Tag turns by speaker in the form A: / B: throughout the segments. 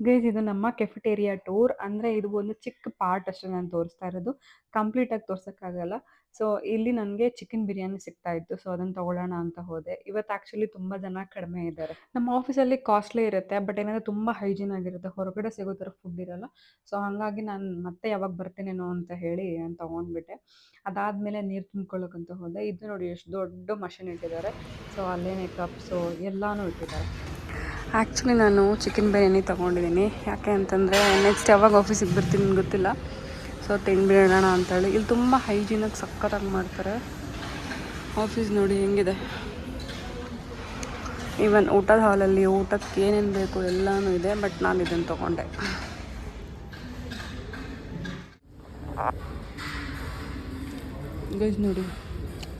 A: Guys ಇದು ನಮ್ಮ cafeteria tour ಅಂದ್ರೆ ಇದು ಒಂದು ಚಿಕ್ಕ ಪಾರ್ಟ್ ಅಷ್ಟೇ ನಾನು ತೋರಿಸ್ತಾ ಇರೋದು. ಕಂಪ್ಲೀಟ್ ಆಗಿ ತೋರ್ಸೋಕ್ಕಾಗಲ್ಲ. ಸೊ ಇಲ್ಲಿ ನನಗೆ ಚಿಕನ್ ಬಿರಿಯಾನಿ ಸಿಗ್ತಾ ಇತ್ತು. ಸೊ ಅದನ್ನ ತಗೊಳ್ಳೋಣ ಅಂತ ಹೋದೆ. ಇವತ್ತು ಆಕ್ಚುಲಿ ತುಂಬ ಜನ ಕಡಿಮೆ ಇದ್ದಾರೆ. ನಮ್ಮ ಆಫೀಸಲ್ಲಿ ಕಾಸ್ಟ್ಲಿ ಇರುತ್ತೆ ಬಟ್ ಏನಂದ್ರೆ ತುಂಬ ಹೈಜೀನ್ ಆಗಿರುತ್ತೆ. ಹೊರಗಡೆ ಸಿಗೋ ಥರ ಫುಡ್ ಇರಲ್ಲ. ಸೊ ಹಾಗಾಗಿ ನಾನು ಮತ್ತೆ ಯಾವಾಗ ಬರ್ತೇನೇನೋ ಅಂತ ಹೇಳಿ ನಾನು ತೊಗೊಂಡ್ಬಿಟ್ಟೆ. ಅದಾದಮೇಲೆ ನೀರು ತುಂಬ್ಕೊಳ್ಳೋಕ್ಕಂತ ಹೋದೆ. ಇದು ನೋಡಿ ಎಷ್ಟು ದೊಡ್ಡ ಮಷಿನ್ ಇಟ್ಟಿದ್ದಾರೆ. ಸೊ ಅಲ್ಲೇನೆ ಕಪ್ಸು ಎಲ್ಲಾನು ಇಟ್ಟಿದ್ದಾರೆ. ಆ್ಯಕ್ಚುಲಿ ನಾನು ಚಿಕನ್ ಬಿರಿಯಾನಿ ತೊಗೊಂಡಿದ್ದೀನಿ. ಯಾಕೆ ಅಂತಂದರೆ ನೆಕ್ಸ್ಟ್ ಯಾವಾಗ ಆಫೀಸಿಗೆ ಬರ್ತೀನಿ ಗೊತ್ತಿಲ್ಲ. ಸೊ ತಿಂದ್ಬಿಡೋಣ ಅಂತೇಳಿ. ಇಲ್ಲಿ ತುಂಬ ಹೈಜೀನಾಗಿ ಸಕ್ಕತ್ತಾಗಿ ಮಾಡ್ತಾರೆ. ಆಫೀಸ್ ನೋಡಿ ಹೆಂಗಿದೆ. ಈವನ್ ಊಟದ ಹಾಲಲ್ಲಿ ಊಟಕ್ಕೆ ಏನೇನು ಬೇಕು ಎಲ್ಲನೂ ಇದೆ ಬಟ್ ನಾನು ಇದನ್ನು ತೊಗೊಂಡೆ. ಗೈಸ್ ನೋಡಿ.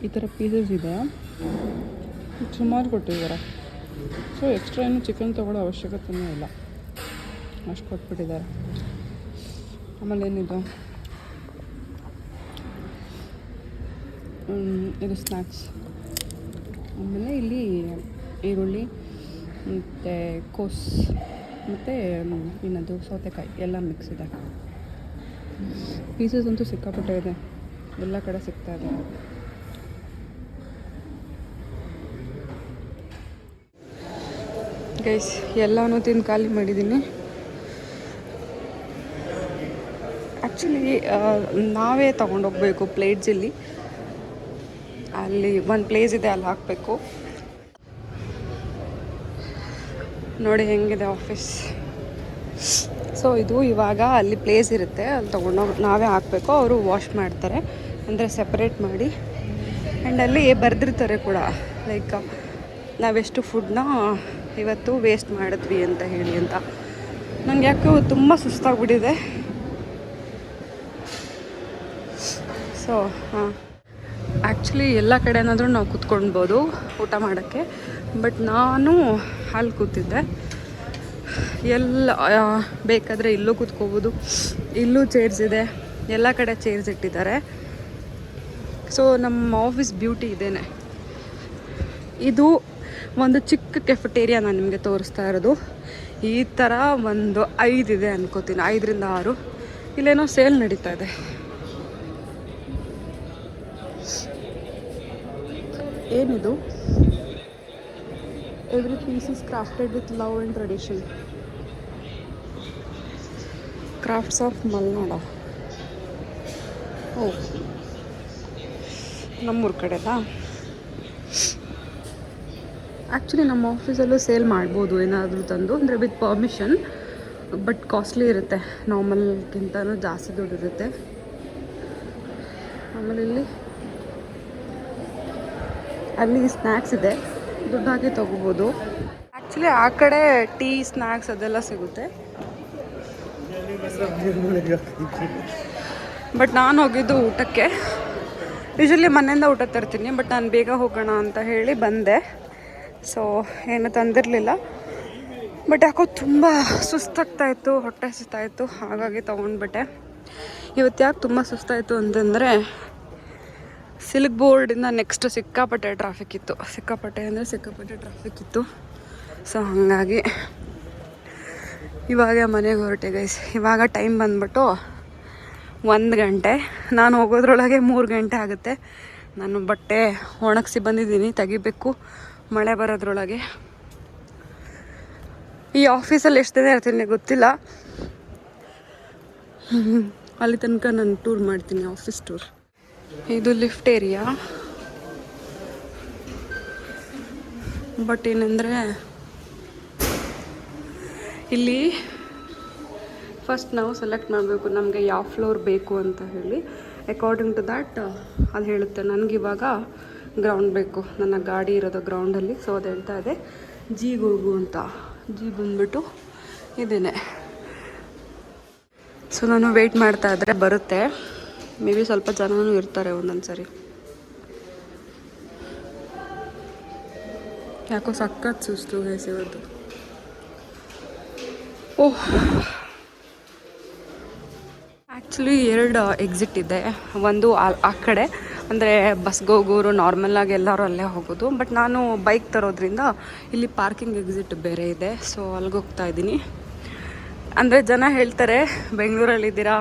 A: ಈ ಥರ ಪೀಸಸ್ ಇದೆ. ಸುಮಾರು ಕೊಟ್ಟಿದ್ದಾರೆ. ಸೊ ಎಕ್ಸ್ಟ್ರಾ ಏನು ಚಿಕನ್ ತೊಗೊಳ್ಳೋ ಅವಶ್ಯಕತೆಯೂ ಇಲ್ಲ. ಅಷ್ಟು ಕೊಟ್ಬಿಟ್ಟಿದ್ದಾರೆ. ಆಮೇಲೆ ಏನಿದು? ಇದು ಸ್ನ್ಯಾಕ್ಸ್ ಆಮೇಲೆ ಇಲ್ಲಿ ಈರುಳ್ಳಿ, ಮತ್ತು ಕೋಸ್, ಮತ್ತು ಏನದು ಸೌತೆಕಾಯಿ ಎಲ್ಲ ಮಿಕ್ಸ್ ಇದೆ. ಪೀಸಸ್ ಅಂತೂ ಸಿಕ್ಕಾಪಟ್ಟೆ ಇದೆ. ಎಲ್ಲ ಕಡೆ ಸಿಗ್ತಾ ಇದೆ. ಗೈಸ್ ಎಲ್ಲನೂ ತಿಂದು ಖಾಲಿ ಮಾಡಿದ್ದೀನಿ ಆ್ಯಕ್ಚುಲಿ ನಾವೇ ತೊಗೊಂಡೋಗ್ಬೇಕು ಪ್ಲೇಟ್ಸಲ್ಲಿ ಅಲ್ಲಿ ಒಂದು ಪ್ಲೇಸ್ ಇದೆ, ಅಲ್ಲಿ ಹಾಕಬೇಕು. ನೋಡಿ ಹೆಂಗಿದೆ ಆಫೀಸ್ ಸೊ ಇದು ಇವಾಗ ಅಲ್ಲಿ ಪ್ಲೇಸ್ ಇರುತ್ತೆ, ಅಲ್ಲಿ ತೊಗೊಂಡೋಗಿ ನಾವೇ ಹಾಕಬೇಕು. ಅವರು ವಾಶ್ ಮಾಡ್ತಾರೆ. ಅಂದರೆ ಸಪ್ರೇಟ್ ಮಾಡಿ. ಆ್ಯಂಡ್ ಅಲ್ಲಿ ಬರೆದಿರ್ತಾರೆ ಕೂಡ ಲೈಕ್ ನಾವೆಷ್ಟು ಫುಡ್ನ ಇವತ್ತು ವೇಸ್ಟ್ ಮಾಡಿದ್ವಿ ಅಂತ ಹೇಳಿ ಅಂತ. ನನಗೆ ಯಾಕೋ ತುಂಬ ಸುಸ್ತಾಗ್ಬಿಟ್ಟಿದೆ. ಸೊ ಹಾಂ. ಆ್ಯಕ್ಚುಲಿ ಎಲ್ಲ ಕಡೆನಾದರೂ ನಾವು ಕೂತ್ಕೊಳ್ಬೋದು ಊಟ ಮಾಡೋಕ್ಕೆ. ಬಟ್ ನಾನು ಅಲ್ಲಿ ಕೂತಿದ್ದೆ. ಎಲ್ಲ ಬೇಕಾದರೆ ಇಲ್ಲೂ ಕೂತ್ಕೋಬೋದು, ಇಲ್ಲೂ ಚೇರ್ಸ್ ಇದೆ, ಎಲ್ಲ ಕಡೆ ಚೇರ್ಸ್ ಇಟ್ಟಿದ್ದಾರೆ. ಸೊ ನಮ್ಮ ಆಫೀಸ್ ಬ್ಯೂಟಿ ಇದೇನೆ. ಇದು ಒಂದು ಚಿಕ್ಕ ಕೆಫೆಟೇರಿಯಾ ನಾನು ನಿಮಗೆ ತೋರಿಸ್ತಾ ಇರೋದು. ಈ ಥರ ಒಂದು ಐದಿದೆ ಅನ್ಕೋತೀನಿ. ಐದರಿಂದ ಆರು. ಇಲ್ಲೇನೋ ಸೇಲ್ ನಡೀತಾ ಇದೆ. ಏನಿದು? Every piece is crafted with love and tradition crafts of ಮಲ್ನಾಡ ಓ ನಮ್ಮೂರ ಕಡೆದಾ ಆ್ಯಕ್ಚುಲಿ ನಮ್ಮ ಆಫೀಸಲ್ಲೂ ಸೇಲ್ ಮಾಡ್ಬೋದು, ಏನಾದರೂ ತಂದು, ಅಂದರೆ ವಿತ್ ಪರ್ಮಿಷನ್ ಬಟ್ ಕಾಸ್ಟ್ಲಿ ಇರುತ್ತೆ. ನಾರ್ಮಲ್ಗಿಂತನೂ ಜಾಸ್ತಿ ದುಡ್ಡು ಇರುತ್ತೆ ಆಮೇಲೆ ಇಲ್ಲಿ ಅಲ್ಲಿ ಸ್ನ್ಯಾಕ್ಸ್ ಇದೆ. ದುಡ್ಡು ಹಾಕಿ ತೊಗೋಬೋದು. ಆ್ಯಕ್ಚುಲಿ ಆ ಕಡೆ ಟೀ ಸ್ನ್ಯಾಕ್ಸ್ ಅದೆಲ್ಲ ಸಿಗುತ್ತೆ. ಬಟ್ ನಾನು ಹೋಗಿದ್ದು ಊಟಕ್ಕೆ. ಯೂಶ್ವಲಿ ಮನೆಯಿಂದ ಊಟ ತರ್ತೀನಿ ಬಟ್ ನಾನು ಬೇಗ ಹೋಗೋಣ ಅಂತ ಹೇಳಿ ಬಂದೆ. ಸೊ ಏನು ತಂದಿರಲಿಲ್ಲ. ಬಟ್ ಯಾಕೋ ತುಂಬ ಸುಸ್ತಾಗ್ತಾಯಿತ್ತು ಹೊಟ್ಟೆ ಸುಸ್ತಾಯಿತ್ತು ಹಾಗಾಗಿ ತೊಗೊಂಡ್ಬಿಟ್ಟೆ. ಇವತ್ತು ಯಾಕೆ ತುಂಬ ಸುಸ್ತಾಯಿತು ಅಂತಂದರೆ ಸಿಲ್ಕ್ ಬೋರ್ಡಿಂದ ನೆಕ್ಸ್ಟ್ ಸಿಕ್ಕಾಪಟ್ಟೆ ಟ್ರಾಫಿಕ್ ಇತ್ತು. ಸಿಕ್ಕಾಪಟ್ಟೆ ಅಂದರೆ ಸಿಕ್ಕಾಪಟ್ಟೆ ಟ್ರಾಫಿಕ್ ಇತ್ತು. ಸೊ ಹಾಗಾಗಿ ಇವಾಗ ಮನೆಗೆ ಹೊರಟೆ ಗೈಸ್ ಇವಾಗ ಟೈಮ್ ಬಂದ್ಬಿಟ್ಟು ಒಂದು ಗಂಟೆ. ನಾನು ಹೋಗೋದ್ರೊಳಗೆ ಮೂರು ಗಂಟೆ ಆಗುತ್ತೆ. ನಾನು ಬಟ್ಟೆ ಒಣಗಿಸಿ ಬಂದಿದ್ದೀನಿ, ತೆಗಿಬೇಕು. ಮಳೆ ಬರೋದ್ರೊಳಗೆ. ಈ ಆಫೀಸಲ್ಲಿ ಎಷ್ಟು ದಿನ ಇರ್ತೀನಿ ಗೊತ್ತಿಲ್ಲ. ಅಲ್ಲಿ ತನಕ ನಾನು ಟೂರ್ ಮಾಡ್ತೀನಿ ಆಫೀಸ್ ಟೂರ್ ಇದು ಲಿಫ್ಟ್ ಏರಿಯಾ ಬಟ್ ಏನಂದರೆ, ಇಲ್ಲಿ ಫಸ್ಟ್ ನಾವು ಸೆಲೆಕ್ಟ್ ಮಾಡಬೇಕು ನಮಗೆ ಯಾವ ಫ್ಲೋರ್ ಬೇಕು ಅಂತ ಹೇಳಿ. ಅಕಾರ್ಡಿಂಗ್ ಟು ದ್ಯಾಟ್ ಅದು ಹೇಳುತ್ತೆ. ನನಗಿವಾಗ ಗ್ರೌಂಡ್ ಬೇಕು. ನನ್ನ ಗಾಡಿ ಇರೋದು ಗ್ರೌಂಡಲ್ಲಿ ಸೊ ಅದು ಹೇಳ್ತಾ ಇದೆ. ಜಿಗೆ ಹೋಗು ಅಂತ. ಜೀ ಬಂದ್ಬಿಟ್ಟು ಇದೇನೆ. ಸೊ ನಾನು ವೆಯ್ಟ್ ಮಾಡ್ತಾ ಇದ್ದರೆ ಬರುತ್ತೆ. ಮೇ ಬಿ ಸ್ವಲ್ಪ ಜನನೂ ಇರ್ತಾರೆ ಒಂದೊಂದು ಸರಿ ಯಾಕೋ ಸಕ್ಕತ್ ಸುಸ್ತು ಗೈಸ್ ಇವತ್ತು. ಓಹ್. ಆ್ಯಕ್ಚುಲಿ ಎರಡು ಎಕ್ಸಿಟ್ ಇದೆ. ಒಂದು ಆ- ಆ ಕಡೆ. ಅಂದರೆ ಬಸ್ಗೆ ಹೋಗೋರು ನಾರ್ಮಲಾಗಿ ಎಲ್ಲರೂ ಅಲ್ಲೇ ಹೋಗೋದು. ಬಟ್ ನಾನು ಬೈಕ್ ತರೋದ್ರಿಂದ ಇಲ್ಲಿ ಪಾರ್ಕಿಂಗ್ ಎಕ್ಸಿಟ್ ಬೇರೆ ಇದೆ. ಸೊ ಅಲ್ಲಿಗೆ ಹೋಗ್ತಾ ಇದ್ದೀನಿ.
B: ಅಂದರೆ ಜನ ಹೇಳ್ತಾರೆ ಬೆಂಗಳೂರಲ್ಲಿದ್ದೀರಾ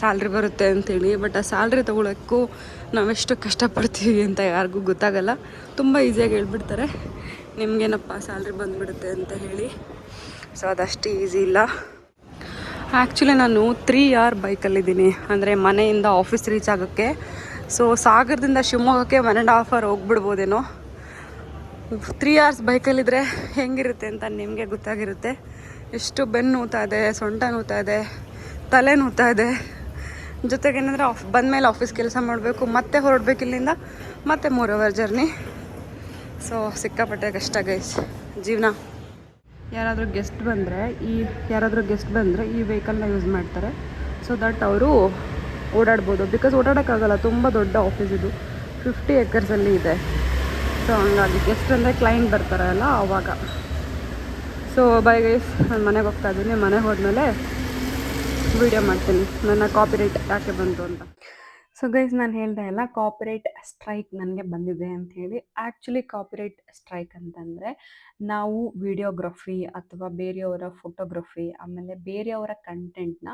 B: ಸ್ಯಾಲ್ರಿ ಬರುತ್ತೆ ಅಂತೇಳಿ. ಬಟ್ ಆ ಸ್ಯಾಲ್ರಿ ತೊಗೊಳಕ್ಕೂ ನಾವೆಷ್ಟು ಕಷ್ಟಪಡ್ತೀವಿ ಅಂತ ಯಾರಿಗೂ ಗೊತ್ತಾಗಲ್ಲ. ತುಂಬ ಈಸಿಯಾಗಿ ಹೇಳ್ಬಿಡ್ತಾರೆ. ನಿಮಗೇನಪ್ಪ ಸ್ಯಾಲ್ರಿ ಬಂದುಬಿಡುತ್ತೆ ಅಂತ ಹೇಳಿ. ಸೊ ಅದಷ್ಟು ಈಸಿ ಇಲ್ಲ. ಆ್ಯಕ್ಚುಲಿ ನಾನು ತ್ರೀ ಅವರ್ ಬೈಕಲ್ಲಿದ್ದೀನಿ ಅಂದರೆ ಮನೆಯಿಂದ ಆಫೀಸ್ ರೀಚ್ ಆಗೋಕ್ಕೆ ಸೊ ಸಾಗರದಿಂದ ಶಿವಮೊಗ್ಗಕ್ಕೆ ಒನ್ ಆ್ಯಂಡ್ ಹಾಫ್ ಅವರ್ ಹೋಗ್ಬಿಡ್ಬೋದೇನೋ. ತ್ರೀ ಅವರ್ಸ್ ಬೈಕಲ್ಲಿದ್ದರೆ ಹೆಂಗಿರುತ್ತೆ ಅಂತ ನಿಮಗೆ ಗೊತ್ತಾಗಿರುತ್ತೆ. ಎಷ್ಟು ಬೆನ್ನು ನೋವ್ತಾ ಇದೆ, ಸೊಂಟ ನೋವ್ತಾ ಇದೆ, ತಲೆ ನೋವ್ತಾ ಇದೆ. ಜೊತೆಗೆ ಏನಂದರೆ ಆಫ್ ಬಂದಮೇಲೆ ಆಫೀಸ್ ಕೆಲಸ ಮಾಡಬೇಕು, ಮತ್ತೆ ಹೊರಡ್ಬೇಕು ಇಲ್ಲಿಂದ, ಮತ್ತೆ ಮೂರು ಅವರ್ ಜರ್ನಿ ಸೊ ಸಿಕ್ಕಾಪಟ್ಟೆ ಕಷ್ಟ ಗೈಸ್ ಜೀವನ. ಯಾರಾದರೂ ಗೆಸ್ಟ್ ಬಂದರೆ ಈ, ಯಾರಾದರೂ ಗೆಸ್ಟ್ ಬಂದರೆ ಈ ವೆಹಿಕಲ್ನ ಯೂಸ್ ಮಾಡ್ತಾರೆ. ಸೊ ದಟ್ ಅವರು ಓಡಾಡ್ಬೋದು. ಬಿಕಾಸ್ ಓಡಾಡೋಕ್ಕಾಗಲ್ಲ, ತುಂಬ ದೊಡ್ಡ ಆಫೀಸ್ ಇದು. ಫಿಫ್ಟಿ ಎಕರ್ಸಲ್ಲಿ ಇದೆ. ಸೊ ಹಂಗಾಗಿ ಗೆಸ್ಟ್ ಅಂದರೆ ಕ್ಲೈಂಟ್ ಬರ್ತಾರಲ್ಲ ಆವಾಗ ಸೊ ಬೈ ಗೈಸ್ ನಾನು ಮನೆಗೆ ಹೋಗ್ತಾ ಇದ್ದೀನಿ. ಮನೆಗೆ ಹೋದ್ಮೇಲೆ ವಿಡಿಯೋ ಮಾಡ್ತೀನಿ. ನನ್ನ ಕಾಪಿರೈಟ್ ಯಾಕೆ ಬಂತು ಅಂತ. ಸೊ ಗೈಸ್ ನಾನು ಹೇಳ್ದೆ ಅಲ್ಲ ಕಾಪರೇಟ್ ಸ್ಟ್ರೈಕ್ ನನಗೆ ಬಂದಿದೆ ಅಂತ ಹೇಳಿ. ಆ್ಯಕ್ಚುಲಿ ಕಾಪರೇಟ್ ಸ್ಟ್ರೈಕ್ ಅಂತಂದರೆ ನಾವು ವಿಡಿಯೋಗ್ರಫಿ ಅಥವಾ ಬೇರೆಯವರ ಫೋಟೋಗ್ರಫಿ ಆಮೇಲೆ ಬೇರೆಯವರ ಕಂಟೆಂಟ್ನ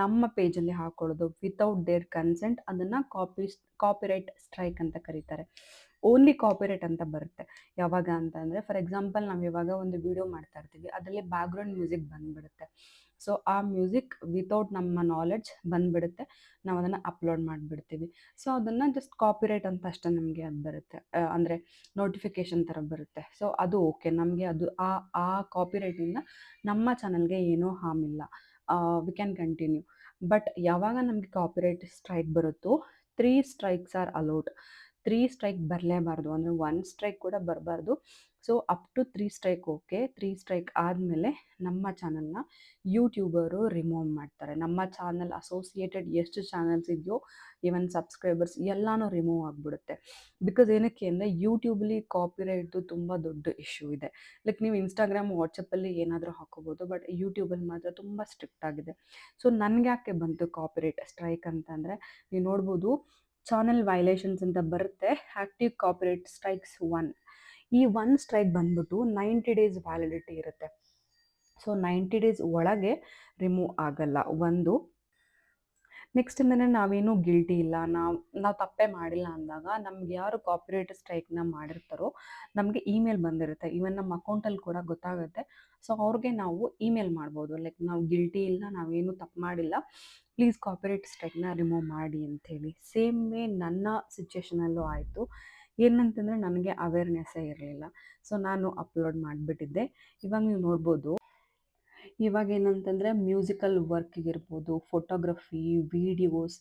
B: ನಮ್ಮ ಪೇಜಲ್ಲಿ ಹಾಕೊಳ್ಳೋದು. ವಿತೌಟ್ ದೇರ್ ಕನ್ಸೆಂಟ್ ಅದನ್ನು ಕಾಪಿ ಕಾಪಿರೈಟ್ ಸ್ಟ್ರೈಕ್ ಅಂತ ಕರೀತಾರೆ. ಓನ್ಲಿ ಕಾಪಿರೈಟ್ ಅಂತ ಬರುತ್ತೆ. ಯಾವಾಗ ಅಂತಂದರೆ ಫಾರ್ ಎಕ್ಸಾಂಪಲ್ ನಾವು ಇವಾಗ ಒಂದು ವಿಡಿಯೋ ಮಾಡ್ತಾ ಇರ್ತೀವಿ, ಅದರಲ್ಲಿ ಬ್ಯಾಕ್ಗ್ರೌಂಡ್ ಮ್ಯೂಸಿಕ್ ಬಂದುಬಿಡುತ್ತೆ. ಸೊ ಆ ಮ್ಯೂಸಿಕ್ ವಿತೌಟ್ ನಮ್ಮ ನಾಲೆಡ್ಜ್ ಬಂದುಬಿಡುತ್ತೆ. ನಾವು ಅದನ್ನು ಅಪ್ಲೋಡ್ ಮಾಡಿಬಿಡ್ತೀವಿ. ಸೊ ಅದನ್ನು ಜಸ್ಟ್ ಕಾಪಿರೈಟ್ ಅಂತ ಅಷ್ಟೇ ನಮಗೆ ಅದು ಬರುತ್ತೆ. ಅಂದರೆ ನೋಟಿಫಿಕೇಷನ್ ಥರ ಬರುತ್ತೆ. ಸೊ ಅದು ಓಕೆ ನಮಗೆ ಅದು ಆ ಆ ಕಾಪಿರೈಟಿಂದ ನಮ್ಮ ಚಾನಲ್ಗೆ ಏನೂ ಹಾಮ್ ಇಲ್ಲ. ವಿ ಕ್ಯಾನ್ ಕಂಟಿನ್ಯೂ ಬಟ್ ಯಾವಾಗ ನಮಗೆ ಕಾಪಿರೈಟ್ ಸ್ಟ್ರೈಕ್ ಬರುತ್ತೋ three strikes are allowed three strike ಬರಲೇಬಾರ್ದು. ಅಂದರೆ ಒನ್ ಸ್ಟ್ರೈಕ್ ಕೂಡ ಬರಬಾರ್ದು. So up to three strike okay three strike ಆದಮೇಲೆ ನಮ್ಮ ಚಾನಲ್ನ ಯೂಟ್ಯೂಬರು ರಿಮೂವ್ ಮಾಡ್ತಾರೆ. ನಮ್ಮ ಚಾನಲ್ ಅಸೋಸಿಯೇಟೆಡ್ ಎಷ್ಟು ಚಾನಲ್ಸ್ ಇದೆಯೋ ಈವನ್ ಸಬ್ಸ್ಕ್ರೈಬರ್ಸ್ ಎಲ್ಲನೂ ರಿಮೂವ್ ಆಗಿಬಿಡುತ್ತೆ. ಬಿಕಾಸ್ ಏನಕ್ಕೆ ಅಂದರೆ ಯೂಟ್ಯೂಬಲ್ಲಿ ಕಾಪಿರೈಟ್ದು ತುಂಬ ದೊಡ್ಡ ಇಶ್ಯೂ ಇದೆ. ಲೈಕ್ ನೀವು ಇನ್ಸ್ಟಾಗ್ರಾಮ್ ವಾಟ್ಸಪ್ಪಲ್ಲಿ ಏನಾದರೂ ಹಾಕೋಬೋದು ಬಟ್ ಯೂಟ್ಯೂಬಲ್ಲಿ ಮಾತ್ರ ತುಂಬ ಸ್ಟ್ರಿಕ್ಟ್ ಆಗಿದೆ. ಸೊ ನನಗೆ ಯಾಕೆ ಬಂತು ಕಾಪಿರೈಟ್ ಸ್ಟ್ರೈಕ್ ಅಂತಂದರೆ ನೀವು ನೋಡ್ಬೋದು ಚಾನಲ್ ವೈಲೇಷನ್ಸ್ ಅಂತ ಬರುತ್ತೆ. ಆ್ಯಕ್ಟಿವ್ ಕಾಪಿರೇಟ್ ಸ್ಟ್ರೈಕ್ಸ್ ಒನ್ ಈ ಒನ್ ಸ್ಟ್ರೈಕ್ ಬಂದ್ಬಿಟ್ಟು ನೈಂಟಿ ಡೇಸ್ ವ್ಯಾಲಿಡಿಟಿ ಇರುತ್ತೆ. ಸೊ ನೈಂಟಿ ಡೇಸ್ ಒಳಗೆ ರಿಮೂವ್ ಆಗಲ್ಲ. ಒಂದು ನೆಕ್ಸ್ಟ್ ಇಂದನೇ ನಾವೇನು ಗಿಲ್ಟಿ ಇಲ್ಲ. ನಾವು ನಾವು ತಪ್ಪೇ ಮಾಡಿಲ್ಲ ಅಂದಾಗ ನಮ್ಗೆ ಯಾರು ಕಾಪಿರೇಟ್ ಸ್ಟ್ರೈಕ್ನ ಮಾಡಿರ್ತಾರೋ ನಮಗೆ ಇಮೇಲ್ ಬಂದಿರುತ್ತೆ. ಈವನ್ ನಮ್ಮ ಅಕೌಂಟಲ್ಲಿ ಕೂಡ ಗೊತ್ತಾಗುತ್ತೆ. ಸೊ ಅವ್ರಿಗೆ ನಾವು ಇಮೇಲ್ ಮಾಡ್ಬೋದು. ಲೈಕ್ ನಾವು ಗಿಲ್ಟಿ ಇಲ್ಲ, ನಾವೇನು ತಪ್ಪು ಮಾಡಿಲ್ಲ. ಪ್ಲೀಸ್ ಕಾಪಿರೇಟ್ ಸ್ಟ್ರೈಕ್ನ ರಿಮೂವ್ ಮಾಡಿ ಅಂಥೇಳಿ. ಸೇಮ್ ನನ್ನ ಸಿಚುವೇಶನಲ್ಲೂ ಆಯಿತು. ಏನಂತಂದರೆ ನನಗೆ ಅವೇರ್ನೆಸ್ಸೇ ಇರಲಿಲ್ಲ. ಸೊ ನಾನು ಅಪ್ಲೋಡ್ ಮಾಡಿಬಿಟ್ಟಿದ್ದೆ. ಇವಾಗ ನೀವು ನೋಡ್ಬೋದು. ಇವಾಗ ಏನಂತಂದರೆ ಮ್ಯೂಸಿಕಲ್ ವರ್ಕಿಗಿರ್ಬೋದು ಫೋಟೋಗ್ರಫಿ ವಿಡಿಯೋಸ್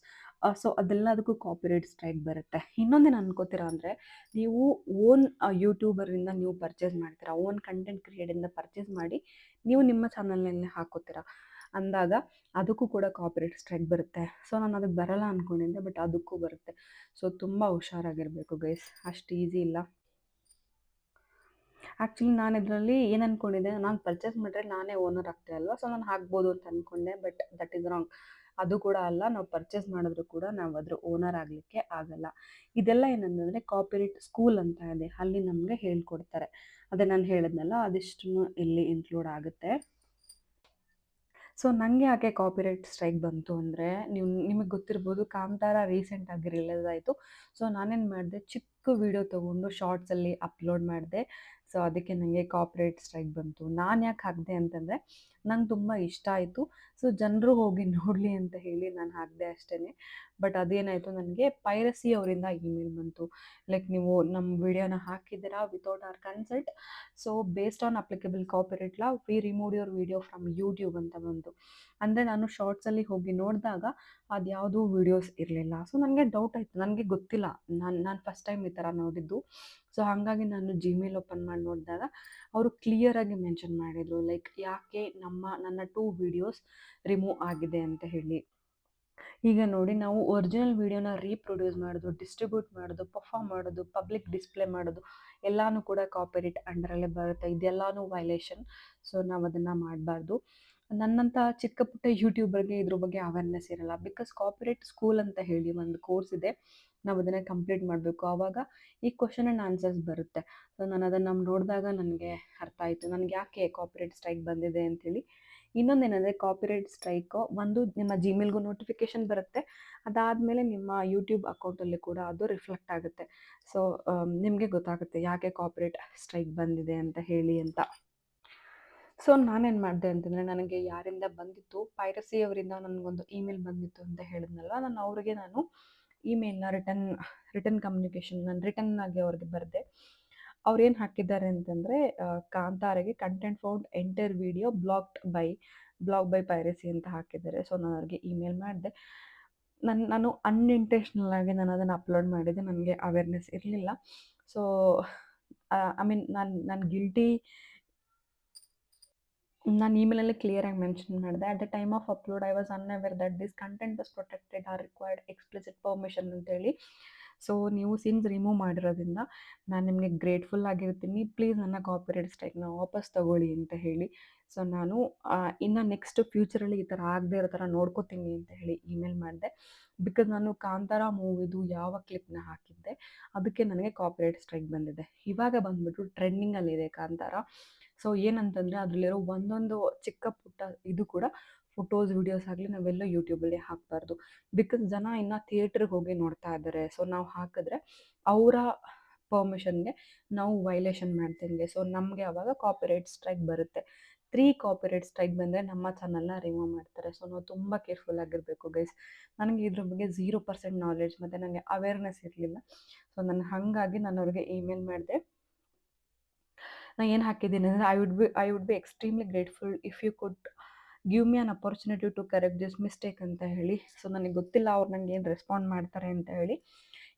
B: ಸೊ ಅದೆಲ್ಲದಕ್ಕೂ ಕಾಪಿರೈಟ್ ಸ್ಟ್ರೈಕ್ ಬರುತ್ತೆ. ಇನ್ನೊಂದೇನು ಅನ್ಕೋತೀರಾ ಅಂದರೆ ನೀವು ಓನ್ ಯೂಟ್ಯೂಬರಿಂದ ನೀವು ಪರ್ಚೇಸ್ ಮಾಡ್ತೀರಾ ಓನ್ ಕಂಟೆಂಟ್ ಕ್ರಿಯೇಟಿಂದ ಪರ್ಚೇಸ್ ಮಾಡಿ ನೀವು ನಿಮ್ಮ ಚಾನಲ್ನಲ್ಲಿ ಹಾಕೋತೀರಾ. ಅಂದಾಗ ಅದಕ್ಕೂ ಕೂಡ ಕಾಪಿರೈಟ್ ಸ್ಟ್ರೈಕ್ ಬರುತ್ತೆ. ಸೊ ನಾನು ಅದಕ್ಕೆ ಬರಲ್ಲ ಅಂದ್ಕೊಂಡಿದ್ದೆ ಬಟ್ ಅದಕ್ಕೂ ಬರುತ್ತೆ. ಸೊ ತುಂಬ ಹುಷಾರಾಗಿರಬೇಕು ಗೈಸ್ ಅಷ್ಟು ಈಸಿ ಇಲ್ಲ. ಆ್ಯಕ್ಚುಲಿ ನಾನು ಇದರಲ್ಲಿ ಏನು ಅಂದ್ಕೊಂಡಿದ್ದೆ ನಾನು ಪರ್ಚೇಸ್ ಮಾಡಿದ್ರೆ ನಾನೇ ಓನರ್ ಆಗ್ತೆ ಅಲ್ವಾ? ಸೊ ನಾನು ಹಾಕ್ಬೋದು ಅಂತ ಅಂದ್ಕೊಂಡೆ ಬಟ್ ದಟ್ ಇಸ್ ರಾಂಗ್ ಅದು ಕೂಡ ಅಲ್ಲ, ನಾವು ಪರ್ಚೇಸ್ ಮಾಡಿದ್ರು ಕೂಡ ನಾವು ಅದ್ರ ಓನರ್ ಆಗಲಿಕ್ಕೆ ಆಗಲ್ಲ. ಇದೆಲ್ಲ ಏನಂತಂದರೆ ಕಾಪಿರೇಟ್ ಸ್ಕೂಲ್ ಅಂತ ಇದೆ. ಅಲ್ಲಿ ನಮಗೆ ಹೇಳ್ಕೊಡ್ತಾರೆ. ಅದೇ ನಾನು ಹೇಳಿದ್ನಲ್ಲ ಅದಿಷ್ಟು ಇಲ್ಲಿ ಇನ್ಕ್ಲೂಡ್ ಆಗುತ್ತೆ. ಸೊ ನನಗೆ ಯಾಕೆ ಕಾಪಿರೈಟ್ ಸ್ಟ್ರೈಕ್ ಬಂತು ಅಂದರೆ ನೀವು ನಿಮಗೆ ಗೊತ್ತಿರ್ಬೋದು ಕಾಂತಾರ ರೀಸೆಂಟಾಗಿ ರಿಲೀಸ್ ಆಯಿತು. ಸೊ, ನಾನೇನು ಮಾಡಿದೆ, ಚಿಕ್ಕ ವೀಡಿಯೋ ತೊಗೊಂಡು ಶಾರ್ಟ್ಸಲ್ಲಿ ಅಪ್ಲೋಡ್ ಮಾಡಿದೆ. ಸೊ, ಅದಕ್ಕೆ ನನಗೆ ಕಾಪ್ರೇಟ್ ಸ್ಟ್ರೈಕ್ ಬಂತು. ನಾನು ಯಾಕೆ ಹಾಕಿದೆ ಅಂತಂದರೆ, ನಂಗೆ ತುಂಬ ಇಷ್ಟ ಆಯಿತು. ಸೊ, ಜನರು ಹೋಗಿ ನೋಡಲಿ ಅಂತ ಹೇಳಿ ನಾನು ಹಾಕಿದೆ ಅಷ್ಟೇ ಬಟ್ ಅದೇನಾಯಿತು ನನಗೆ, ಪೈರಸಿ ಅವರಿಂದ ಇಮೇಲ್ ಬಂತು. ಲೈಕ್ ನೀವು ನಮ್ಮ ವಿಡಿಯೋನ ಹಾಕಿದ್ದೀರಾ without our consult so based on applicable copyright law we remove your video from YouTube ಅಂತ ಬಂತು. ಅಂದರೆ, ನಾನು ಶಾರ್ಟ್ಸಲ್ಲಿ ಹೋಗಿ ನೋಡಿದಾಗ ಅದು ಯಾವುದೂ ವೀಡಿಯೋಸ್ ಇರಲಿಲ್ಲ. ಸೊ, ನನಗೆ ಡೌಟ್ ಆಯಿತು. ನನಗೆ ಗೊತ್ತಿಲ್ಲ. ನಾನು ನಾನು ಫಸ್ಟ್ ಟೈಮ್ ಈ ಥರ ನೋಡಿದ್ದು. ಸೊ, ಹಾಗಾಗಿ ನಾನು ಜಿಮೇಲ್ ಓಪನ್ ಮಾಡಿ ನೋಡಿದಾಗ ಅವರು ಕ್ಲಿಯರಾಗಿ ಮೆನ್ಷನ್ ಮಾಡಿದರು. ಲೈಕ್ ಯಾಕೆ ನಮ್ಮ, ನನ್ನ ಟೂ ವೀಡಿಯೋಸ್ ರಿಮೂವ್ ಆಗಿದೆ ಅಂತ ಹೇಳಿ. ಈಗ ನೋಡಿ, ನಾವು ಒರಿಜಿನಲ್ ವೀಡಿಯೋನ ರೀಪ್ರೊಡ್ಯೂಸ್ ಮಾಡೋದು ಡಿಸ್ಟ್ರಿಬ್ಯೂಟ್ ಮಾಡೋದು ಪರ್ಫಾರ್ಮ್ ಮಾಡೋದು ಪಬ್ಲಿಕ್ ಡಿಸ್ಪ್ಲೇ ಮಾಡೋದು, ಎಲ್ಲನೂ ಕೂಡ ಕಾಪಿರೇಟ್ ಅಂಡರಲ್ಲೇ ಬರುತ್ತೆ. ಇದೆಲ್ಲಾನು ವೈಲೇಷನ್ ಸೊ, ನಾವು ಅದನ್ನು ಮಾಡಬಾರ್ದು. ನನ್ನಂಥ ಚಿಕ್ಕ ಪುಟ್ಟ ಯೂಟ್ಯೂಬರ್ಗೆ ಇದ್ರ ಬಗ್ಗೆ ಅವೇರ್ನೆಸ್ ಇರಲ್ಲ. ಬಿಕಾಸ್ ಕಾಪಿರೇಟ್ ಸ್ಕೂಲ್ ಅಂತ ಹೇಳಿ ಒಂದು ಕೋರ್ಸ್ ಇದೆ. ನಾವು ಅದನ್ನು ಕಂಪ್ಲೀಟ್ ಮಾಡಬೇಕು. ಆವಾಗ ಈ ಕ್ವಶನ್ ಆ್ಯಂಡ್ ಆನ್ಸರ್ಸ್ ಬರುತ್ತೆ. ಸೊ ನಾನು ಅದನ್ನು ನೋಡಿದಾಗ ನನಗೆ ಅರ್ಥ ಆಯಿತು. ನನಗೆ ಯಾಕೆ ಕಾಪಿರೈಟ್ ಸ್ಟ್ರೈಕ್ ಬಂದಿದೆ ಅಂಥೇಳಿ ಇನ್ನೊಂದೇನೆಂದರೆ ಕಾಪಿರೈಟ್ ಸ್ಟ್ರೈಕು ಒಂದು ನಿಮ್ಮ ಜಿಮೇಲ್ಗೂ ನೋಟಿಫಿಕೇಶನ್ ಬರುತ್ತೆ. ಅದಾದಮೇಲೆ ನಿಮ್ಮ ಯೂಟ್ಯೂಬ್ ಅಕೌಂಟಲ್ಲಿ ಕೂಡ ಅದು ರಿಫ್ಲೆಕ್ಟ್ ಆಗುತ್ತೆ. ಸೊ ನಿಮಗೆ ಗೊತ್ತಾಗುತ್ತೆ ಯಾಕೆ ಕಾಪಿರೈಟ್ ಸ್ಟ್ರೈಕ್ ಬಂದಿದೆ ಅಂತ ಹೇಳಿ ಅಂತ. ಸೊ, ನಾನೇನು ಮಾಡಿದೆ ಅಂತಂದರೆ ನನಗೆ ಯಾರಿಂದ ಬಂದಿತ್ತು ಪೈರಸಿ ಅವರಿಂದ ನನಗೊಂದು ಇಮೇಲ್ ಬಂದಿತ್ತು ಅಂತ ಹೇಳಿದ್ನಲ್ವ? ನಾನು ಅವರಿಗೆ ನಾನು ಇಮೇಲ್ನ ರಿಟರ್ನ್ ರಿಟರ್ನ್ ಕಮ್ಯುನಿಕೇಷನ್, ನಾನು ರಿಟರ್ನ್ ಆಗಿ ಅವ್ರಿಗೆ ಬರೆದೆ. ಅವ್ರೇನು ಹಾಕಿದ್ದಾರೆ ಅಂತಂದರೆ ಕಾಂತಾರಿಗೆ content found enter video blocked by block by piracy ಅಂತ ಹಾಕಿದ್ದಾರೆ. ಸೊ, ನಾನು ಅವ್ರಿಗೆ ಇಮೇಲ್ ಮಾಡಿದೆ. ನನ್ನ ನಾನು ಅನ್ಇಂಟೆನ್ಷನಲ್ ಆಗಿ ನಾನು ಅದನ್ನು ಅಪ್ಲೋಡ್ ಮಾಡಿದೆ. ನನಗೆ ಅವೇರ್ನೆಸ್ ಇರಲಿಲ್ಲ. ಸೊ ಐ ಮೀನ್ ನಾನು ನಾನು ಗಿಲ್ಟಿ ನಾನು ಇಮೇಲಲ್ಲಿ ಕ್ಲಿಯರಾಗಿ ಮೆನ್ಷನ್ ಮಾಡಿದೆ. At the time of upload I was unaware that this content was protected or required explicit permission ಅಂತೇಳಿ. ಸೊ ನೀವು ಸಿನ್ಸ್ ರಿಮೂವ್ ಮಾಡಿರೋದ್ರಿಂದ ನಾನು ನಿಮಗೆ ಗ್ರೇಟ್ಫುಲ್ ಆಗಿರ್ತೀನಿ. ಪ್ಲೀಸ್ ನನ್ನ ಕಾಪಿರೈಟ್ ಸ್ಟ್ರೈಕ್ನ ವಾಪಸ್ ತಗೊಳ್ಳಿ ಅಂತ ಹೇಳಿ. ಸೊ ನಾನು ಇನ್ನು ನೆಕ್ಸ್ಟ್ ಫ್ಯೂಚರಲ್ಲಿ ಈ ಥರ ಆಗದೆ ಇರೋ ಥರ ನೋಡ್ಕೋತೀನಿ ಅಂತ ಹೇಳಿ ಇಮೇಲ್ ಮಾಡಿದೆ. ಬಿಕಾಸ್ ನಾನು ಕಾಂತಾರ ಮೂವಿದು ಯಾವ ಕ್ಲಿಪ್ನ ಹಾಕಿದ್ದೆ, ಅದಕ್ಕೆ ನನಗೆ ಕಾಪಿರೈಟ್ ಸ್ಟ್ರೈಕ್ ಬಂದಿದೆ. ಇವಾಗ ಬಂದ್ಬಿಟ್ಟು ಟ್ರೆಂಡಿಂಗಲ್ಲಿದೆ ಕಾಂತಾರ. ಸೊ, ಏನಂತಂದರೆ ಅದರಲ್ಲಿರೋ ಒಂದೊಂದು ಚಿಕ್ಕ ಪುಟ್ಟ ಇದು ಕೂಡ ಫೋಟೋಸ್, ವಿಡಿಯೋಸ್ ಆಗಲಿ ನಾವೆಲ್ಲ ಯೂಟ್ಯೂಬಲ್ಲಿ ಹಾಕಬಾರ್ದು. ಬಿಕಾಸ್ ಜನ ಇನ್ನು ಥಿಯೇಟ್ರಿಗೆ ಹೋಗಿ ನೋಡ್ತಾ ಇದ್ದಾರೆ ಸೊ, ನಾವು ಹಾಕಿದ್ರೆ ಅವರ ಪರ್ಮಿಷನ್ಗೆ ನಾವು ವೈಲೇಷನ್ ಮಾಡ್ತೀವಿ. ಸೊ, ನಮಗೆ ಅವಾಗ ಕಾಪಿರೈಟ್ ಸ್ಟ್ರೈಕ್ ಬರುತ್ತೆ. ತ್ರೀ ಕಾಪಿರೈಟ್ ಸ್ಟ್ರೈಕ್ ಬಂದರೆ ನಮ್ಮ ಚಾನಲ್ನ ರಿಮೂವ್ ಮಾಡ್ತಾರೆ. ಸೊ, ನಾವು ತುಂಬ ಕೇರ್ಫುಲ್ ಆಗಿರಬೇಕು ಗೈಸ್. ನನಗೆ ಇದ್ರ ಬಗ್ಗೆ ಝೀರೋ ಪರ್ಸೆಂಟ್ ನಾಲೆಡ್ಜ್ ಮತ್ತು ನನಗೆ ಅವೇರ್ನೆಸ್ ಇರಲಿಲ್ಲ. ಸೊ, ನಾನು ಹಾಗಾಗಿ ನಾನು ಅವ್ರಿಗೆ ಇಮೇಲ್ ಮಾಡಿದೆ. ನಾನು ಏನು ಹಾಕಿದ್ದೀನಿ ಅಂದರೆ I would be I would be extremely grateful if you could give me an opportunity to correct this mistake ಅಂತ ಹೇಳಿ. ಸೊ ನನಗೆ ಗೊತ್ತಿಲ್ಲ ಅವ್ರು ನನಗೆ ಏನು ರೆಸ್ಪಾಂಡ್ ಮಾಡ್ತಾರೆ ಅಂತ ಹೇಳಿ.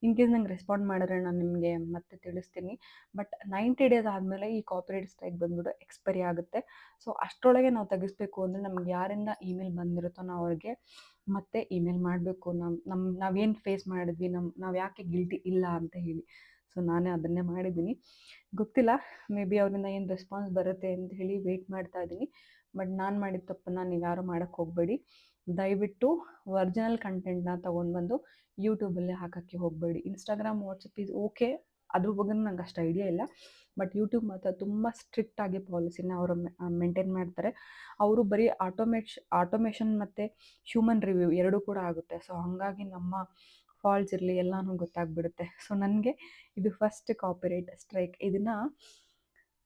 B: ಇನ್ ಕೇಸ್ ನಂಗೆ ರೆಸ್ಪಾಂಡ್ ಮಾಡಿದ್ರೆ ನಾನು ನಿಮಗೆ ಮತ್ತೆ ತಿಳಿಸ್ತೀನಿ. ಬಟ್ ನೈಂಟಿ ಡೇಸ್ ಆದಮೇಲೆ ಈ ಕಾಪರೇಟ್ ಸ್ಟ್ರೈಕ್ ಬಂದ್ಬಿಟ್ಟು ಎಕ್ಸ್ಪೈರಿ ಆಗುತ್ತೆ. ಸೊ ಅಷ್ಟರೊಳಗೆ ನಾವು ತೆಗಿಸ್ಬೇಕು ಅಂದರೆ ನಮ್ಗೆ ಯಾರಿಂದ ಇಮೇಲ್ ಬಂದಿರುತ್ತೋ ನಾವು ಅವ್ರಿಗೆ ಮತ್ತೆ ಇಮೇಲ್ ಮಾಡಬೇಕು. ನಮ್ಮ ನಮ್ಮ ನಾವೇನು ಫೇಸ್ ಮಾಡಿದ್ವಿ ನಮ್ಮ ನಾವು ಯಾಕೆ ಗಿಲ್ಟಿ ಇಲ್ಲ ಅಂತ ಹೇಳಿ. ಸೊ ನಾನೇ ಅದನ್ನೇ ಮಾಡಿದ್ದೀನಿ. ಗೊತ್ತಿಲ್ಲ ಮೇ ಬಿ ಅವರಿಂದ ಏನು ರೆಸ್ಪಾನ್ಸ್ ಬರುತ್ತೆ ಅಂತ ಹೇಳಿ ವೆಯ್ಟ್ ಮಾಡ್ತಾ ಇದ್ದೀನಿ. ಬಟ್ ನಾನು ಮಾಡಿದ ತಪ್ಪನ್ನು ನೀವು ಯಾರು ಮಾಡೋಕ್ಕೆ ಹೋಗಬೇಡಿ. ದಯವಿಟ್ಟು ಒರಿಜಿನಲ್ ಕಂಟೆಂಟ್ನ ತೊಗೊಂಡು ಬಂದು ಯೂಟ್ಯೂಬಲ್ಲೇ ಹಾಕೋಕ್ಕೆ ಹೋಗಬೇಡಿ. ಇನ್ಸ್ಟಾಗ್ರಾಮ್ ವಾಟ್ಸಪ್ ಈಸ್ ಓಕೆ ಅದ್ರ ಬಗ್ಗೆ ನಂಗೆ ಅಷ್ಟು ಐಡಿಯಾ ಇಲ್ಲ. ಬಟ್ ಯೂಟ್ಯೂಬ್ ಮಾತ್ರ ತುಂಬ ಸ್ಟ್ರಿಕ್ಟಾಗಿ ಪಾಲಿಸಿನ ಅವರು ಮೇಂಟೈನ್ ಮಾಡ್ತಾರೆ. ಅವರು ಬರೀ ಆಟೋಮೇಶ್ ಆಟೋಮೇಷನ್ ಮತ್ತು ಹ್ಯೂಮನ್ ರಿವ್ಯೂ ಎರಡೂ ಕೂಡ ಆಗುತ್ತೆ. ಸೊ ಹಾಗಾಗಿ ನಮ್ಮ ಫಾಲ್ಸ್ ಇರಲಿ ಎಲ್ಲನೂ ಗೊತ್ತಾಗ್ಬಿಡುತ್ತೆ. ಸೊ ನನಗೆ ಇದು ಫಸ್ಟ್ ಕಾಪಿರೈಟ್ ಸ್ಟ್ರೈಕ್ ಇದನ್ನು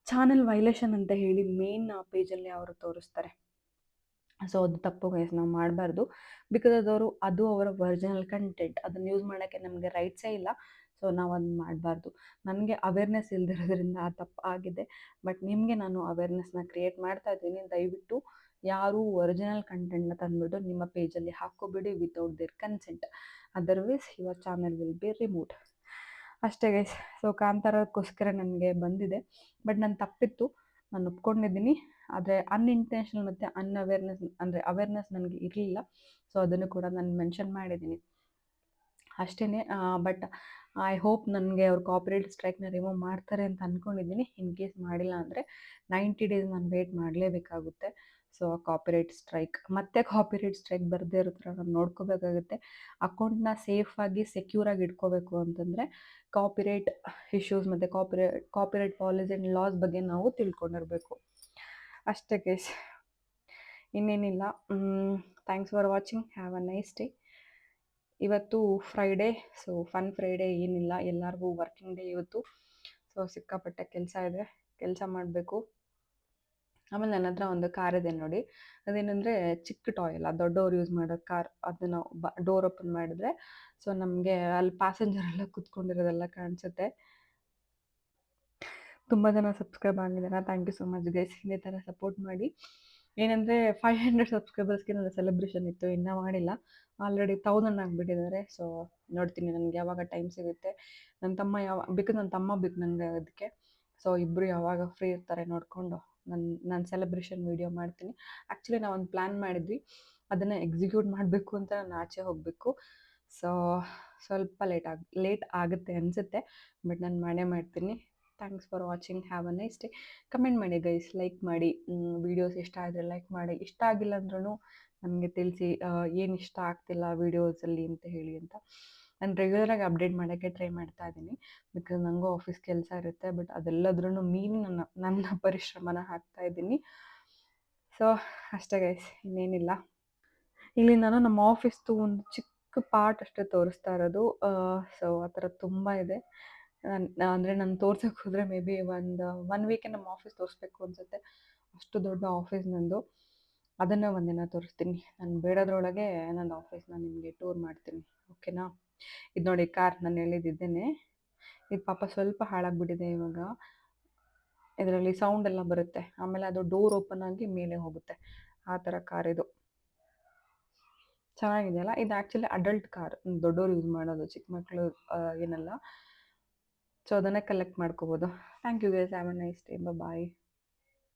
B: ಚಾನಲ್ ವೈಲೇಷನ್ ಅಂತ ಹೇಳಿ ಮೇನ್ ಪೇಜಲ್ಲಿ ಅವರು ತೋರಿಸ್ತಾರೆ. ಸೊ ಅದು ತಪ್ಪು ಗೈಸ್ ನಾವು ಮಾಡಬಾರ್ದು. ಬಿಕಾಸ್ ಅದವರು ಅದು ಅವರ ಒರಿಜಿನಲ್ ಕಂಟೆಂಟ್ ಅದನ್ನು ಯೂಸ್ ಮಾಡೋಕ್ಕೆ ನಮಗೆ ರೈಟ್ಸೇ ಇಲ್ಲ. ಸೊ ನಾವು ಅದನ್ನ ಮಾಡಬಾರ್ದು. ನನಗೆ ಅವೇರ್ನೆಸ್ ಇಲ್ದಿರೋದ್ರಿಂದ ಆ ತಪ್ಪು ಆಗಿದೆ. ಬಟ್ ನಿಮಗೆ ನಾನು ಅವೇರ್ನೆಸ್ನ ಕ್ರಿಯೇಟ್ ಮಾಡ್ತಾ ಇದ್ದೀನಿ. ದಯವಿಟ್ಟು ಯಾರು ಒರಿಜಿನಲ್ ಕಂಟೆಂಟ್ನ ತಂದುಬಿಟ್ಟು ನಿಮ್ಮ ಪೇಜಲ್ಲಿ ಹಾಕೋಬೇಡಿ without their consent otherwise your channel will be removed ಅಷ್ಟೇ ಗೈಸ್ ಸೊ ಕಾಂತಾರಕ್ಕೋಸ್ಕರ ನನಗೆ ಬಂದಿದೆ. ಬಟ್ ನಾನು ತಪ್ಪಿತ್ತು. ನಾನು ಒಪ್ಕೊಂಡಿದ್ದೀನಿ. ಆದರೆ ಅನ್ಇಂಟೆನ್ಷನಲ್ ಮತ್ತು ಅನ್ಅವೇರ್ನೆಸ್ ಅಂದರೆ ಅವೇರ್ನೆಸ್ ನನಗೆ ಇರಲಿಲ್ಲ. ಸೊ ಅದನ್ನು ಕೂಡ ನಾನು ಮೆನ್ಷನ್ ಮಾಡಿದ್ದೀನಿ. ಅಷ್ಟೇ ಬಟ್ ಐ ಹೋಪ್ ನನಗೆ ಅವ್ರು ಕಾಪರೇಟ್ ಸ್ಟ್ರೈಕ್ನ ರಿಮೂವ್ ಮಾಡ್ತಾರೆ ಅಂತ ಅಂದ್ಕೊಂಡಿದ್ದೀನಿ ಇನ್ ಕೇಸ್ ಮಾಡಿಲ್ಲ ಅಂದರೆ ನೈಂಟಿ ಡೇಸ್ ನಾನು ವೆಯ್ಟ್ ಮಾಡಲೇಬೇಕಾಗುತ್ತೆ. ಸೊ ಕಾಪಿರೈಟ್ ಸ್ಟ್ರೈಕ್ ಮತ್ತೆ ಕಾಪಿರೈಟ್ ಸ್ಟ್ರೈಕ್ ಬರದೇ ಇರೋ ಥರ ನಾವು ನೋಡ್ಕೋಬೇಕಾಗುತ್ತೆ. ಅಕೌಂಟ್ನ ಸೇಫಾಗಿ ಸೆಕ್ಯೂರಾಗಿ ಇಟ್ಕೋಬೇಕು ಅಂತಂದರೆ ಕಾಪಿರೈಟ್ ಇಶ್ಯೂಸ್ ಮತ್ತು copyright copyright policy and laws ಬಗ್ಗೆ ನಾವು ತಿಳ್ಕೊಂಡಿರಬೇಕು. ಅಷ್ಟೇ ಕೇಸ್ ಇನ್ನೇನಿಲ್ಲ. Thanks for watching have a nice day ಇವತ್ತು ಫ್ರೈಡೇ ಸೊ ಫನ್ ಫ್ರೈಡೇ ಏನಿಲ್ಲ. ಎಲ್ಲರಿಗೂ ವರ್ಕಿಂಗ್ ಡೇ ಇವತ್ತು. ಸೊ ಸಿಕ್ಕಾಪಟ್ಟೆ ಕೆಲಸ ಇದೆ. ಕೆಲಸ ಮಾಡಬೇಕು. ಆಮೇಲೆ ನನ್ನ ಹತ್ರ ಒಂದು ಕಾರ್ ಇದೆ ನೋಡಿ. ಅದೇನೆಂದರೆ ಚಿಕ್ಕ ಟಾಯ್ ಅಲ್ಲ ದೊಡ್ಡವ್ರು ಯೂಸ್ ಮಾಡೋ ಕಾರ್ ಅದನ್ನು ಡೋರ್ ಓಪನ್ ಮಾಡಿದ್ರೆ ಸೊ ನಮಗೆ ಅಲ್ಲಿ ಪ್ಯಾಸೆಂಜರ್ ಎಲ್ಲ ಕುತ್ಕೊಂಡಿರೋದೆಲ್ಲ ಕಾಣಿಸುತ್ತೆ. ತುಂಬ ಜನ ಸಬ್ಸ್ಕ್ರೈಬ್ ಆಗಿದ್ದಾರೆ? Thank you so much guys. ಇದೇ ಥರ ಸಪೋರ್ಟ್ ಮಾಡಿ. ಏನಂದರೆ ಫೈವ್ ಹಂಡ್ರೆಡ್ ಸಬ್ಸ್ಕ್ರೈಬರ್ಸ್ಗೆ ನನ್ನ ಸೆಲೆಬ್ರೇಷನ್ ಇತ್ತು, ಇನ್ನೂ ಮಾಡಿಲ್ಲ. Already thousand ಆಗಿಬಿಟ್ಟಿದ್ದಾರೆ. ಸೊ ನೋಡ್ತೀನಿ ನನಗೆ ಯಾವಾಗ ಟೈಮ್ ಸಿಗುತ್ತೆ. ನನ್ನ ತಮ್ಮ ಯಾವ, ಬಿಕಾಸ್ ನನ್ನ ತಮ್ಮ ಬೇಕು ನನಗೆ ಅದಕ್ಕೆ. ಸೊ ಇಬ್ಬರು ಯಾವಾಗ ಫ್ರೀ ಇರ್ತಾರೆ ನೋಡಿಕೊಂಡು. ನನ್ನ ನಾನು ಸೆಲೆಬ್ರೇಷನ್ ವೀಡಿಯೋ ಮಾಡ್ತೀನಿ. ಆ್ಯಕ್ಚುಲಿ ನಾವೊಂದು ಪ್ಲ್ಯಾನ್ ಮಾಡಿದ್ವಿ. ಅದನ್ನು ಎಕ್ಸಿಕ್ಯೂಟ್ ಮಾಡಬೇಕು ಅಂತ ನಾನು ಆಚೆ ಹೋಗಬೇಕು. ಸೊ ಸ್ವಲ್ಪ ಲೇಟ್ ಆಗ ಲೇಟ್ ಆಗುತ್ತೆ ಅನಿಸುತ್ತೆ. ಬಟ್ ನಾನು ಮಾಡೇ ಮಾಡ್ತೀನಿ. Thanks for watching have a nice day comment ಮಾಡಿ ಗೈಸ್ ಲೈಕ್ ಮಾಡಿ. ವೀಡಿಯೋಸ್ ಇಷ್ಟ ಆದರೆ ಲೈಕ್ ಮಾಡಿ. ಇಷ್ಟ ಆಗಿಲ್ಲ ಅಂದ್ರೂ ನನಗೆ ತಿಳಿಸಿ ಏನು ಇಷ್ಟ ಆಗ್ತಿಲ್ಲ ವೀಡಿಯೋಸಲ್ಲಿ ಅಂತ ಹೇಳಿ ಅಂತ. ನಾನು ರೆಗ್ಯುಲರಾಗಿ ಅಪ್ಡೇಟ್ ಮಾಡೋಕ್ಕೆ ಟ್ರೈ ಮಾಡ್ತಾ ಇದ್ದೀನಿ. ಬಿಕಾಸ್ ನನಗೂ ಆಫೀಸ್ ಕೆಲಸ ಇರುತ್ತೆ ಬಟ್ ಅದೆಲ್ಲದ್ರೂ ಮೀರಿ ನನ್ನ ನನ್ನ ಪರಿಶ್ರಮನ ಹಾಕ್ತಾ ಇದ್ದೀನಿ. ಸೊ ಅಷ್ಟೇ ಗೈಸ್ ಇನ್ನೇನಿಲ್ಲ. ಇಲ್ಲಿ ನಾನು ನಮ್ಮ ಆಫೀಸ್ದು ಒಂದು ಚಿಕ್ಕ ಪಾರ್ಟ್ ಅಷ್ಟೇ ತೋರಿಸ್ತಾ ಇರೋದು. ಸೊ ಆ ಥರ ತುಂಬ ಇದೆ. ಅಂದರೆ ನಾನು ತೋರ್ಸೋಕೆ ಹೋದರೆ ಮೇ ಬಿ ಒಂದು ಒನ್ ವೀಕೆ ನಮ್ಮ ಆಫೀಸ್ ತೋರಿಸ್ಬೇಕು ಅನಿಸುತ್ತೆ. ಅಷ್ಟು ದೊಡ್ಡ ಆಫೀಸ್ ನಂದು. ಅದನ್ನು ಒಂದಿನ ತೋರಿಸ್ತೀನಿ. ನಾನು ಬೇಡದ್ರೊಳಗೆ ನನ್ನ ಆಫೀಸ್ನ ನಿಮಗೆ ಟೂರ್ ಮಾಡ್ತೀನಿ. ಓಕೆನಾ ಇದು ನೋಡಿ ಕಾರ್ ನಾನು ಎಳೆದಿದ್ದೇನೆ. ಇದು ಪಾಪ ಸ್ವಲ್ಪ ಹಾಳಾಗ್ಬಿಟ್ಟಿದೆ ಇವಾಗ. ಇದರಲ್ಲಿ ಸೌಂಡ್ ಎಲ್ಲ ಬರುತ್ತೆ. ಆಮೇಲೆ ಅದು ಡೋರ್ ಓಪನ್ ಆಗಿ ಮೇಲೆ ಹೋಗುತ್ತೆ. ಆ ಥರ ಕಾರ್ ಇದು. ಚೆನ್ನಾಗಿದೆಯಲ್ಲ? ಇದು ಆ್ಯಕ್ಚುಲಿ ಅಡಲ್ಟ್ ಕಾರ್ ದೊಡ್ಡೋರು ಯೂಸ್ ಮಾಡೋದು, ಚಿಕ್ಕ ಮಕ್ಕಳು ಏನಲ್ಲ. ಸೊ ಅದನ್ನೇ ಕಲೆಕ್ಟ್ ಮಾಡ್ಕೋಬೋದು. Thank you guys have a nice day bye